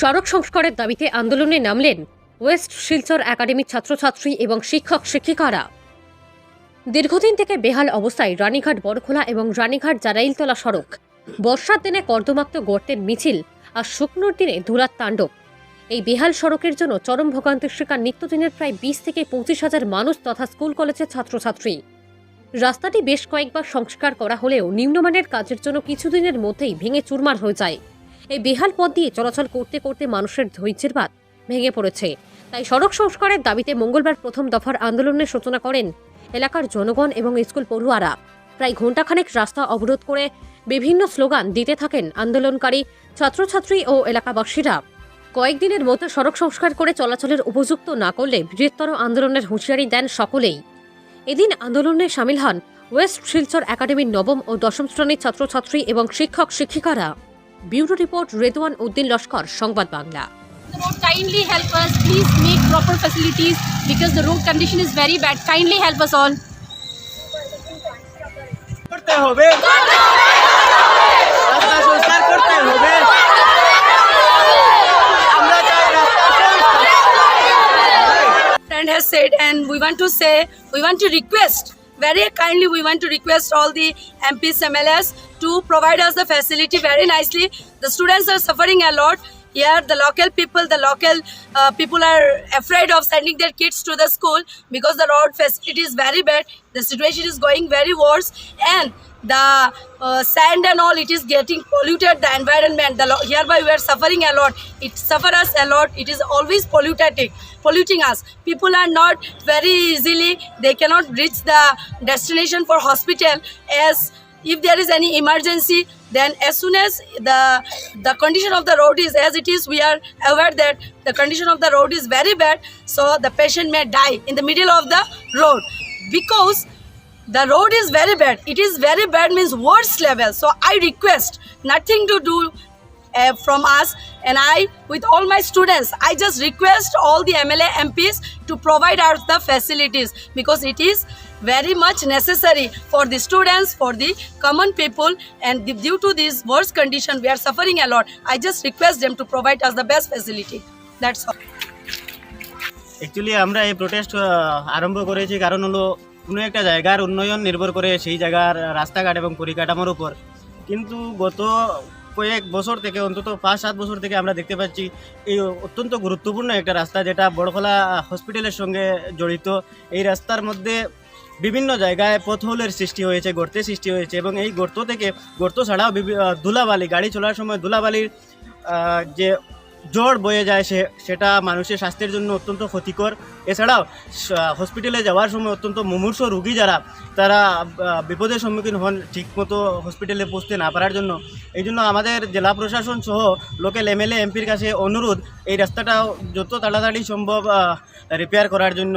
সড়ক সংস্কারের দাবিতে আন্দোলনে নামলেন ওয়েস্ট শিলচর একাডেমির ছাত্রছাত্রী এবং শিক্ষক শিক্ষিকারা। দীর্ঘদিন থেকে বেহাল অবস্থায় রানীঘাট বড়খোলা এবং রানীঘাট জারাইলতলা সড়ক বর্ষার দিনে কর্দমাক্ত গর্তের মিছিল আর শুকনোর দিনে ধুলার তাণ্ডব। এই বেহাল সড়কের জন্য চরম ভোগান্তির শিকার নিত্যদিনের প্রায় বিশ থেকে পঁচিশ হাজার মানুষ তথা স্কুল, কলেজের ছাত্রছাত্রী। রাস্তাটি বেশ কয়েকবার সংস্কার করা হলেও নিম্নমানের কাজের জন্য কিছুদিনের মধ্যেই ভেঙে চুরমার হয়ে যায়। এই বেহাল পথ দিয়ে চলাচল করতে করতে মানুষের ধৈর্যের বাদ ভেঙে পড়েছে। তাই সড়ক সংস্কারের দাবিতে মঙ্গলবার প্রথম দফার আন্দোলনের সূচনা করেন এলাকার জনগণ এবং স্কুল পড়ুয়ারা। প্রায় ঘণ্টাখানেক রাস্তা অবরোধ করে বিভিন্ন স্লোগান দিতে থাকেন আন্দোলনকারী ছাত্রছাত্রী ও এলাকাবাসীরা। কয়েকদিনের মধ্যে সড়ক সংস্কার করে চলাচলের উপযুক্ত না করলে বৃহত্তর আন্দোলনের হুঁশিয়ারি দেন সকলেই। এদিন আন্দোলনে সামিল হন ওয়েস্ট শিলচর একাডেমির নবম ও দশম শ্রেণির ছাত্রছাত্রী এবং শিক্ষক শিক্ষিকারা ব্যুরো রিপোর্ট রেদওয়ান উদ্দিন লস্কর সংবাদ Bangla kindly help us. Please make proper facilities because the road condition is very bad. Kindly help us all. করতে হবে রাস্তা সংস্কার করতে হবে আমরা চাই রাস্তা সংস্কার friend has said and we want to say we want to request very kindly we want to request all the mps mls to provide us the facility very nicely. The students are suffering a lot here the local people the local uh, people are afraid of sending their kids to the school because the road facility is very bad. The situation is going very worse and the uh, sand and all it is getting polluted the environment. The hereby we are suffering a lot. It suffer us a lot. It is always polluting polluting us. People are not very easily they cannot reach the destination for hospital as if there is any emergency then as soon as the the condition of the road is as it is we are aware that the condition of the road is very bad so the patient may die in the middle of the road. Because the road is very bad it is very bad means worst level. So i request nothing to do uh, from us and i with all my students. I just request all the mla mps to provide us the facilities because it is very much necessary for the students, for the common people, and due to this worst condition, we are suffering a lot. I just request them to provide us the best facility. That's all. Actually আমরা এই protest আরম্ভ করেছি কারণ হলো কোনো একটা জায়গার উন্নয়ন নির্ভর করে সেই জায়গার রাস্তাঘাট এবং পরিকাঠামোর উপর। কিন্তু গত কয়েক বছর থেকে, অন্তত পাঁচ সাত বছর থেকে আমরা দেখতে পাচ্ছি, এই অত্যন্ত গুরুত্বপূর্ণ একটা রাস্তা যেটা বড়খোলা হসপিটালের সঙ্গে জড়িত। এই রাস্তার মধ্যে বিভিন্ন জায়গায় পথহলের সৃষ্টি হয়েছে গর্তের সৃষ্টি হয়েছে এবং এই গর্ত থেকে, গর্ত ছাড়াও ধুলাবালি, গাড়ি চলার সময় ধুলাবালির যে জ্বর বয়ে যায় সে, সেটা মানুষের স্বাস্থ্যের জন্য অত্যন্ত ক্ষতিকর। এছাড়াও হসপিটালে যাওয়ার সময় অত্যন্ত মুমূর্ষ রুগী যারা, তারা বিপদের সম্মুখীন হন ঠিকমতো হসপিটালে পৌঁছতে না পারার জন্য। এই জন্য আমাদের জেলা প্রশাসন সহ লোকাল এমএলএ, এমপির কাছে অনুরোধ, এই রাস্তাটা যত তাড়াতাড়ি সম্ভব রিপেয়ার করার জন্য।